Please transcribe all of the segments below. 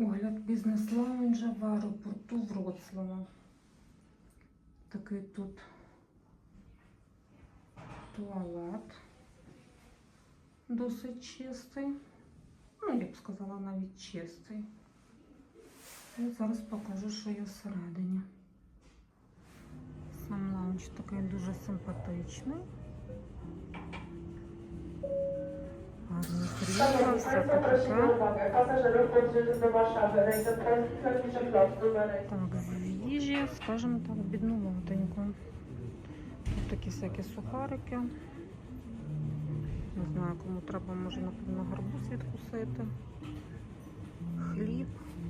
Огляд бізнес-лаунжа в аеропорту Вроцлава. Такий тут туалет. Досить чистий. Ну, я б сказала, навіть чистий. І зараз покажу, що є всередині. Сам лаунж такий дуже симпатичний. Так, з їжі, скажімо так, біднуватенько. Тут такі всякі сухарики. Не знаю, кому треба, може, напевно, гарбуз відкусити. Хліб,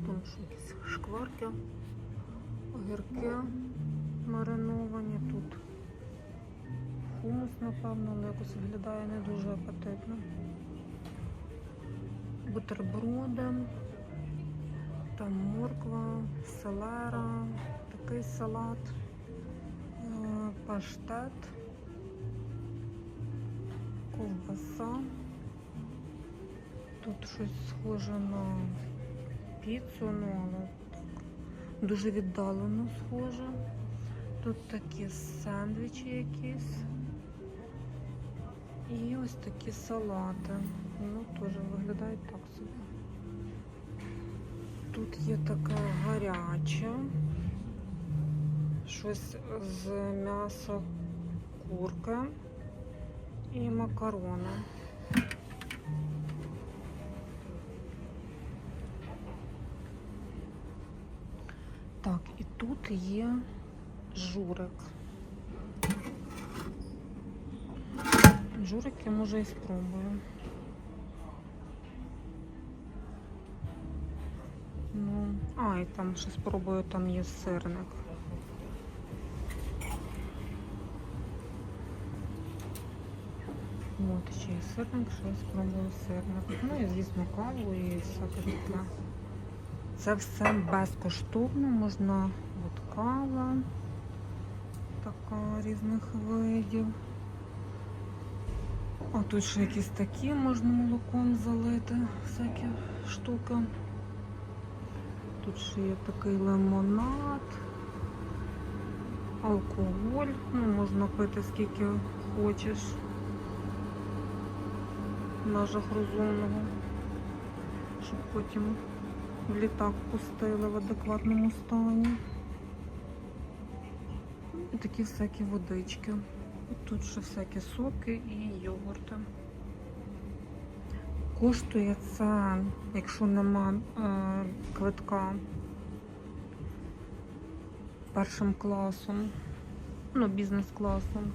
там ще якісь шкварки, огірки мариновані тут. Хумус, напевно, але якось виглядає не дуже апетитно. Бутерброди. Там морква, селера, такий салат, е, паштет, ковбаса. Тут щось схоже на піцу, ну але дуже віддалено схоже. Тут такі сендвічі якісь. І ось такі салати. Ну, теж виглядають так. Тут є така гаряча, щось з м'яса курки і макарони. Так, і тут є журик. Журик я може і спробую. А, там ще спробую, там є сирник. От ще є сирник, ще спробую сирник. Ну і звісно каву і всяке таке. Це все безкоштовно, можна от кава така різних видів. А тут ще якісь такі можна молоком залити, всякі штуки. Тут ще є такий лимонад, алкоголь, ну, можна пити скільки хочеш в межах розумного, щоб потім в літак пустили в адекватному стані. І такі всякі водички. І тут ще всякі соки і йогурти. Коштує це, якщо нема е, квитка першим класом, ну, бізнес-класом,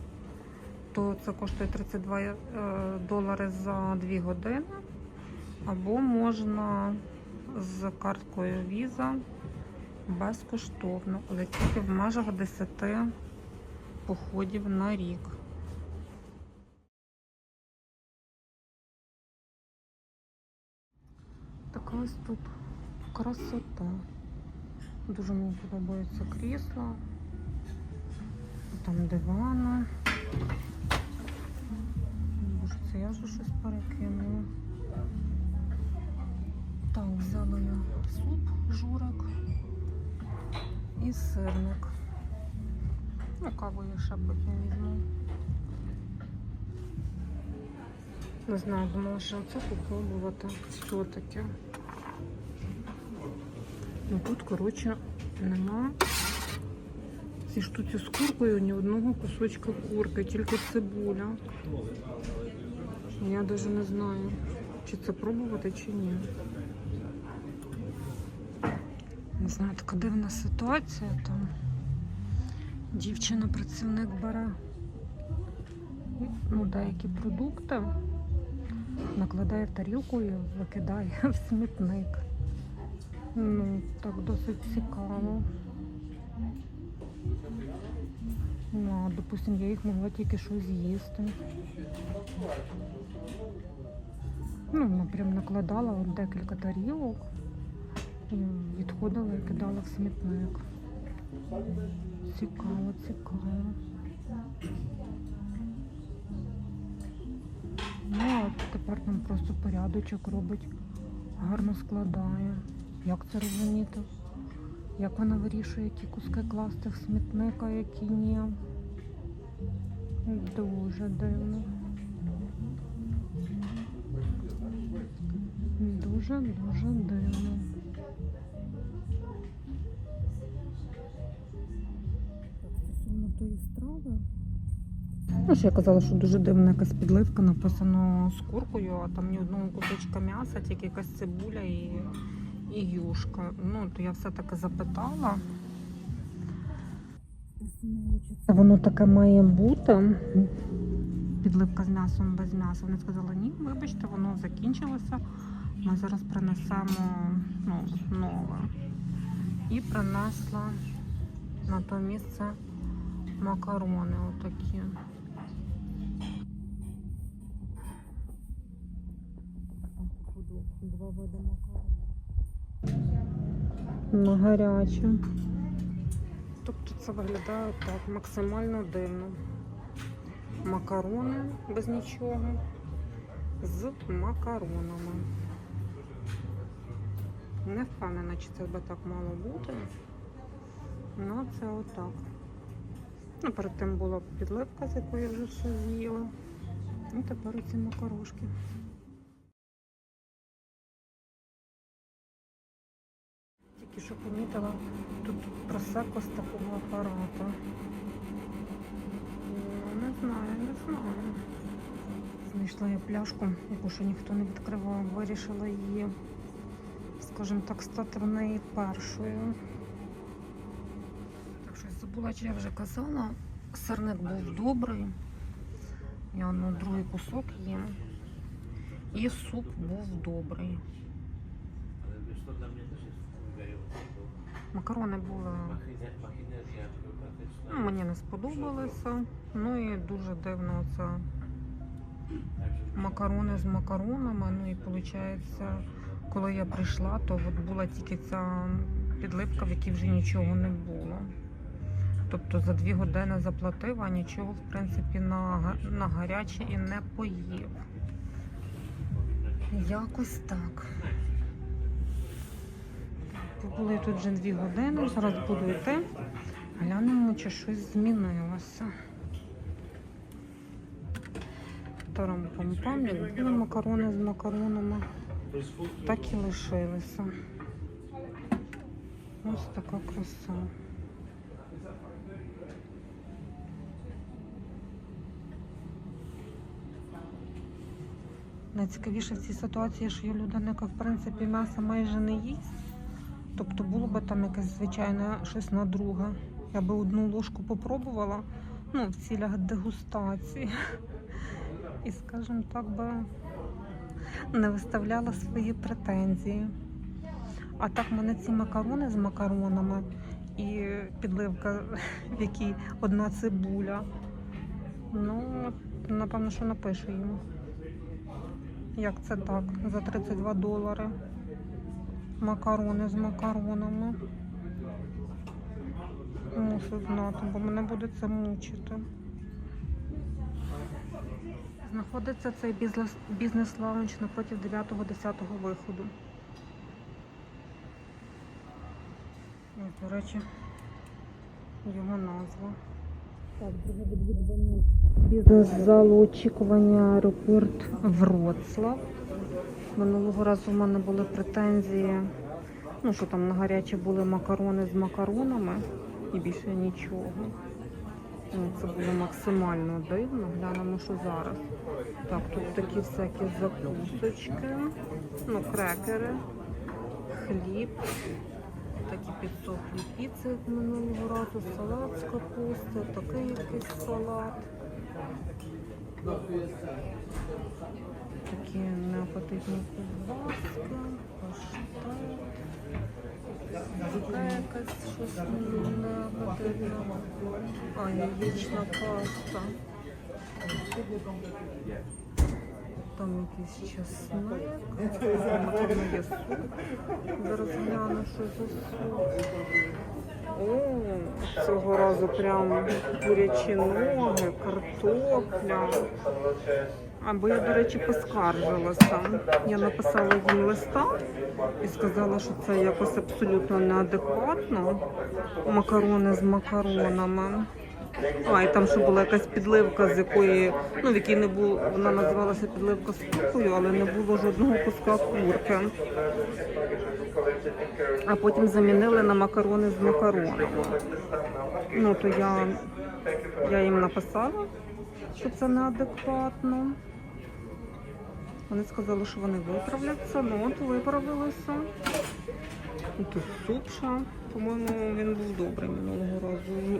то це коштує 32 е, долари за 2 години. Або можна з карткою Visa безкоштовно, але тільки в межах 10 походів на рік. Така ось тут красота. Дуже мені подобаються крісла. Там дивани. Боже, це я вже щось перекинула. Так, взяла я суп, журик і сирник. Ну, каву я ще потім візьму. Не знаю, думала, що це попробувати. Що таке? Ну тут, коротше, нема в цій штуці з куркою ні одного кусочка курки, тільки цибуля. Я навіть не знаю, чи це пробувати, чи ні. Не знаю, така дивна ситуація там. Дівчина-працівник бере ну, деякі продукти, накладає в тарілку і викидає в смітник. Ну, так досить цікаво. Ну, а, допустим, я їх могла тільки що з'їсти. Ну, вона прям накладала декілька тарілок, і відходила і кидала в смітник. Цікаво, цікаво. Ну, а тепер нам просто порядочок робить, гарно складає. Як це розуміти? Як вона вирішує, які куски класти в смітник, а які ні? Дуже дивно. Дуже дуже дивно. Тої страви. Ну, що я казала, що дуже дивна якась підливка, написано з куркою, а там ні одного кусочка м'яса, тільки якась цибуля і, і юшка. Ну, то я все-таки запитала. Воно таке має бути. Підливка з м'ясом без м'яса. Вони сказали, ні, вибачте, воно закінчилося. Ми зараз принесемо ну, нове. І принесла на то місце макарони отакі. Два види макарони. На гаряче. Тобто це виглядає так максимально дивно. Макарони без нічого з макаронами. Не впевнена, чи це би так мало бути. Ну, це отак. Ну, перед тим була підливка, з якої вже все з'їла. І тепер оці макарошки. Тільки що помітила тут просеко з такого апарату. Ну, не знаю, не знаю. Знайшла я пляшку, яку ще ніхто не відкривав. Вирішила її, скажімо так, стати в неї першою. Так що я забула, чи я вже казала. Сирник був добрий. Я ну, другий кусок їм. І суп був добрий. Макарони були ну, мені не сподобалися. Ну і дуже дивно це макарони з макаронами. Ну і виходить, коли я прийшла, то от була тільки ця підливка, в якій вже нічого не було. Тобто за дві години заплатив, а нічого, в принципі, на, на гаряче і не поїв. Якось так. Побули тут вже дві години, зараз буду йти. Глянемо, чи щось змінилося. Тарам-пам-пам, як були макарони з макаронами, так і лишилися. Ось така краса. Найцікавіше в цій ситуації, що є людина, яка в принципі м'ясо майже не їсть. Тобто було б там якесь звичайне щось на друге. Я би одну ложку попробувала, ну, в цілях дегустації. І, скажімо так, би не виставляла свої претензії. А так в мене ці макарони з макаронами і підливка, в якій одна цибуля. Ну, напевно, що напишу йому. Як це так? За 32 долари. Макарони з макаронами. Мушу знати, бо мене буде це мучити. Знаходиться цей бізнес, бізнес-лаунж напроти 9-10 виходу. Ось, до речі, його назва. Бізнес-залу очікування аеропорт Вроцлав. Минулого разу в мене були претензії, ну що там на гаряче були макарони з макаронами і більше нічого. Ну, Це було максимально дивно. Глянемо, що зараз. Так, тут такі всякі закусочки, ну, крекери, хліб, такі підсохлі піци, як минулого разу, салат з капусти, такий якийсь салат. Такі неапетитні ковбаски, паштет. Така якась щось неапетитне. А, яєчна паста. Там якийсь чесник. Напевно, є. Зараз гляну, що за суп. О, цього разу прям курячі ноги, картопля. Або я, до речі, поскаржилася. Я написала їм листа і сказала, що це якось абсолютно неадекватно. Макарони з макаронами. А, і там ще була якась підливка, з якої, ну, в якій не було, вона називалася підливка з куркою, але не було жодного куска курки. А потім замінили на макарони з макаронами. Ну, то я, я їм написала, що це неадекватно. Вони сказали, що вони виправляться, ну от виправилися. Тут суп ще, по-моєму, він був добрий минулого разу.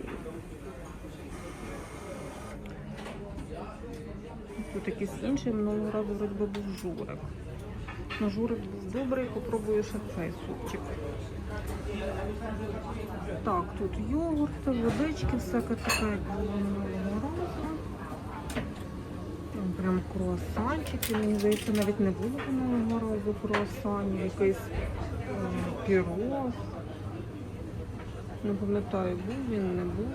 Тут якийсь інший, минулого разу вроді був журик. Ну, журик був добрий, попробую ще цей супчик. Так, тут йогурти, водички, всяке таке, як. Прям круасанчики, мені здається, навіть не було минулого разу круасанів, якийсь е, пірог. Не пам'ятаю, був він, не був.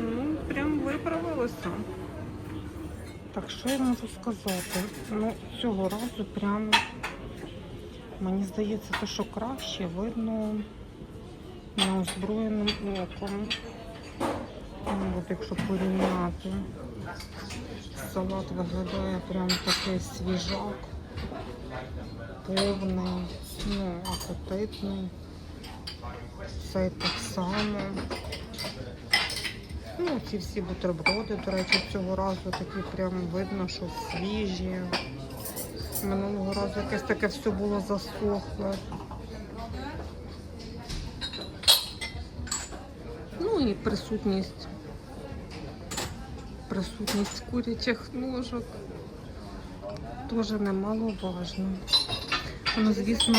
Ну, прям виправилося. Так, що я можу сказати? Ну, цього разу прям, мені здається, те, що краще видно неозброєним оком. Ну, От якщо порівняти. Салат виглядає прям такий свіжак, повний, ну, апетитний. Цей так само. Ну, ці всі бутерброди, до речі, цього разу такі прям видно, що свіжі. Минулого разу якесь таке все було засохле. Ну і присутність. Присутність курячих ножок теж немаловажно. Ну, звісно,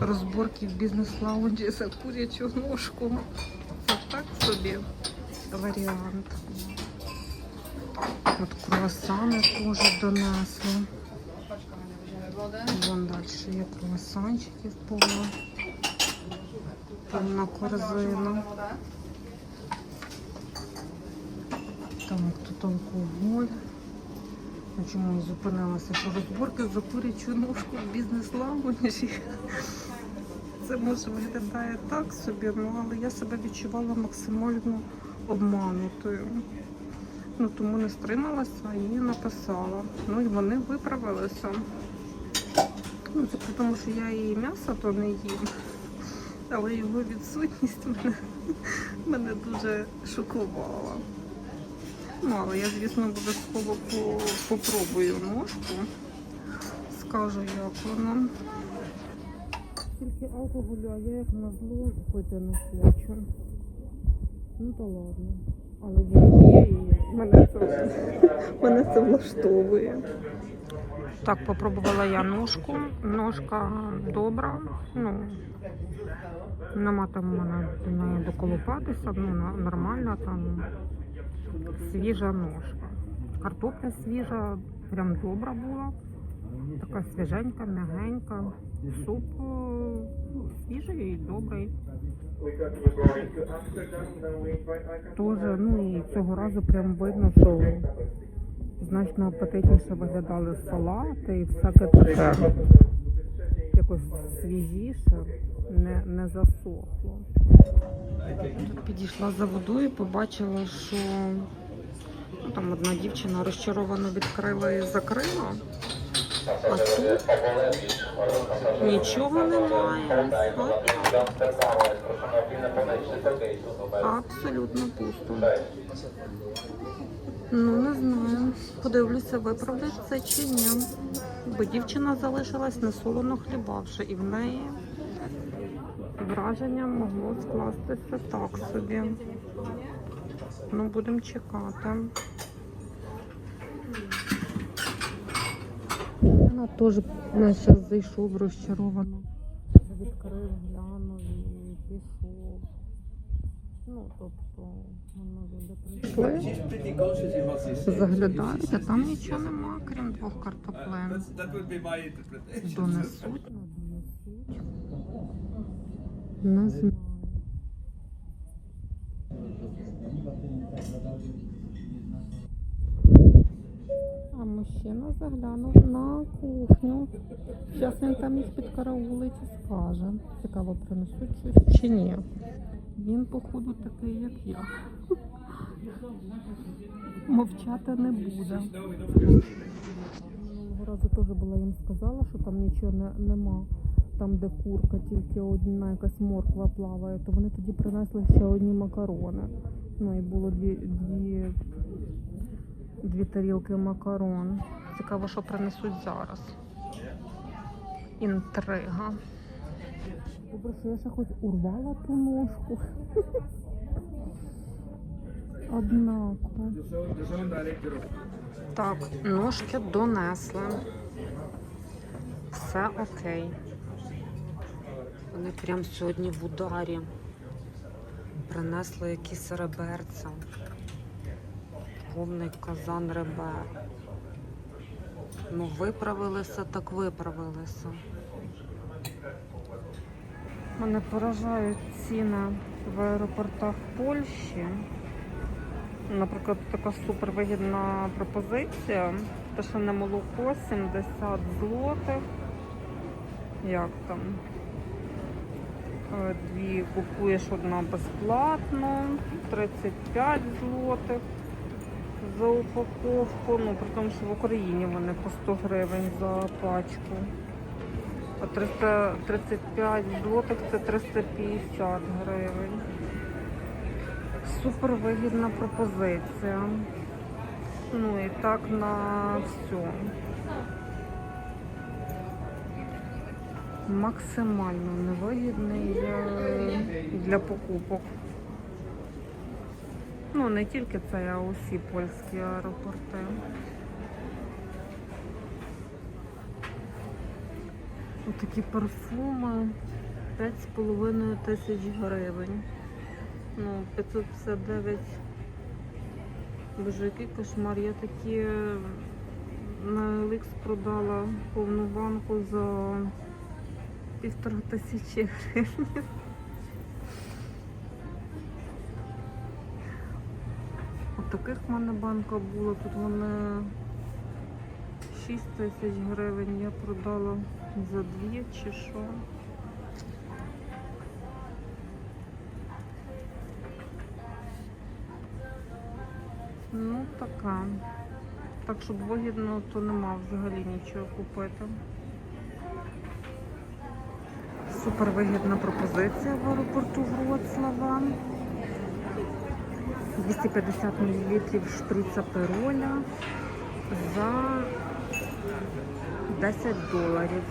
розборки в бізнес-лаунджі за курячу ножку. Це так собі варіант. От круасани теж донесли. Вон далі є круасанчиків повно. Повна корзина. Так, тут алкоголь. Чому я зупинилася? Що розборки за курячу ножку в бізнес-лаунжі. Це може виглядає так собі, ну але я себе відчувала максимально обманутою. Ну тому не стрималася і написала. Ну і вони виправилися. Ну, це при тому, що я і м'ясо то не їм. Але його відсутність мене, мене дуже шокувала. Ну, але я, звісно, обов'язково попробую ножку. Скажу, як вона. Тільки алкоголю, а я як на зло пити не хочу. Ну то ладно. Але він є і мене це, мене це влаштовує. Так, попробувала я ножку. Ножка добра. Ну, нема там мене до доколупатися, ну на- нормальна там свіжа ножка. Картопля свіжа, прям добра була. Така свіженька, м'ягенька. Суп свіжий і добрий. Тоже, ну і цього разу прям видно, що значно апетитніше виглядали салати і всяке таке. Якось свіжіше, не, не засохло. Тут підійшла за водою, побачила, що ну, там одна дівчина розчаровано відкрила і закрила. А тут нічого немає. Абсолютно пусто. Ну, не знаю. Подивлюся, виправдать це чи ні. Бо дівчина залишилась не солоно хлібавши, і в неї враження могло скластися так собі. Ну, будемо чекати. Вона теж нас зараз зайшов розчаровано. Відкрив, глянув і пішов. Ну, тобто, воно люди прийшли. Заглядають, а там нічого нема, крім двох ну донесуть. Не знаю. Мужчина заглянув на кухню. Зараз він там їх підкараулить і скаже. Цікаво, принесуть щось чи ні. Він, походу, такий, як я. Мовчати не буде. Минулого разу теж була їм сказала, що там нічого не, нема. Там, де курка, тільки одна якась морква плаває, то вони тоді принесли ще одні макарони. Ну і було дві, дві, дві тарілки макарон. Цікаво, що принесуть зараз. Інтрига. Що я ще хоч урвала ту ножку. Однако. Так, ножки донесли. Все окей. Вони прям сьогодні в ударі. Принесли якісь реберця. Повний казан ребер. Ну, виправилися, так виправилися. Мене поражають ціни в аеропортах Польщі. Наприклад, така супервигідна пропозиція. Пташине молоко 70 злотих. Як там? Е, Дві купуєш одна безплатно, 35 злотих за упаковку. Ну, при тому, що в Україні вони по 100 гривень за пачку. А 335 злотих це 350 гривень. Супер вигідна пропозиція. Ну і так на все. Максимально невигідний для покупок. Ну, не тільки це, а усі польські аеропорти. Отакі парфуми 5,5 тисяч гривень. Ну, 559. Боже, який кошмар. Я такі на OLX продала повну банку за півтора тисячі гривень. Таких в мене банка була, тут вони 6 тисяч гривень я продала за дві чи що. Ну, така. Так, щоб вигідно, то нема взагалі нічого купити. Супер вигідна пропозиція в аеропорту Вроцлава. 250 мл шприца пероля за 10 доларів.